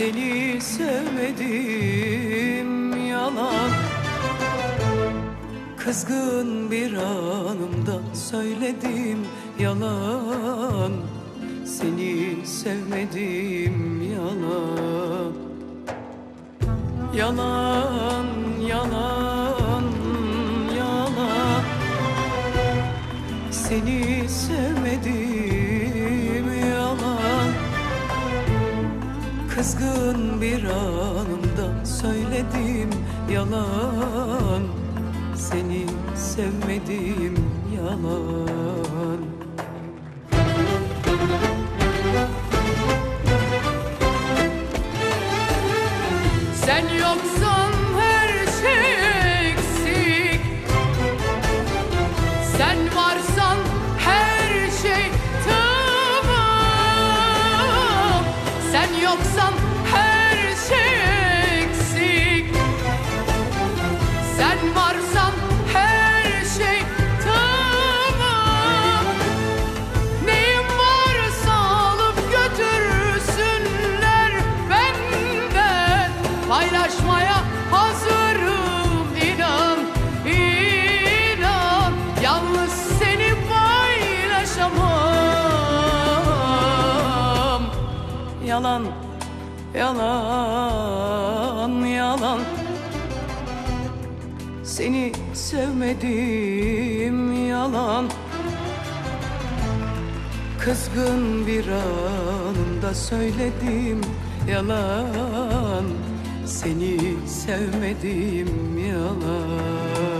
Seni sevmedim yalan. Kızgın bir anımda söyledim yalan. Seni sevmedim yalan. Yalan, yalan, yalan. Seni sevmedim Kızgın bir anımda söyledim yalan. Seni sevmedim yalan. Sen yoksan Sen yoksan Yalan, yalan, yalan. Seni sevmedim yalan. Kızgın bir anımda söyledim yalan. Seni sevmedim yalan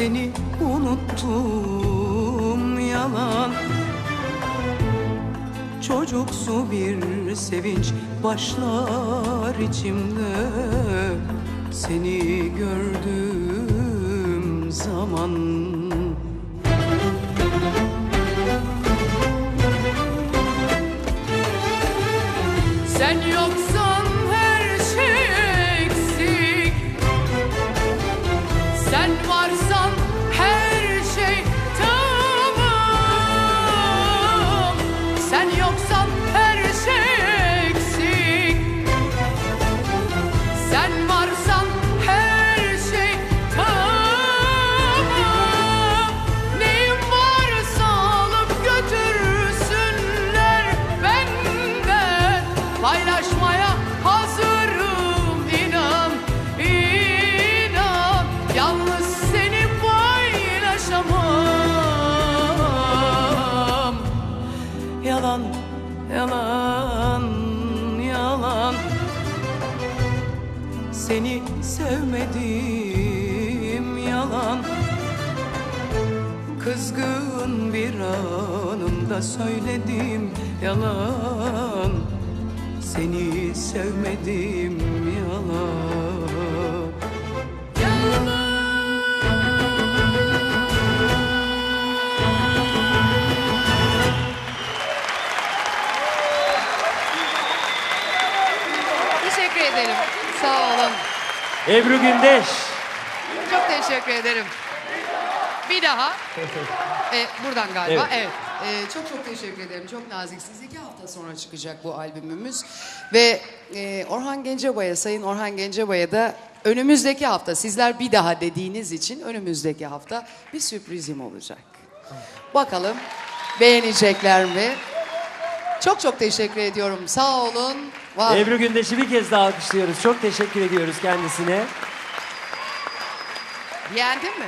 seni unuttum yalan. Çocuksu bir sevinç başlar içimde. Seni gördüğüm zaman. Sen yoksan Seni sevmedim yalan. Kızgın bir anımda söyledim yalan. Seni sevmedim yalan Ebru Gündeş. Çok teşekkür ederim. Bir daha. Ee, buradan galiba. Evet. Evet. Ee, çok çok teşekkür ederim. Çok naziksiniz. İki hafta sonra çıkacak bu albümümüz. Ve e, Orhan Gencebay'a, Sayın Orhan Gencebay'a da önümüzdeki hafta sizler bir daha dediğiniz için önümüzdeki hafta bir sürprizim olacak. Bakalım beğenecekler mi? Çok çok teşekkür ediyorum. Sağ olun. Var. Ebru Gündeş'i bir kez daha alkışlıyoruz. Çok teşekkür ediyoruz kendisine. Beğendin mi?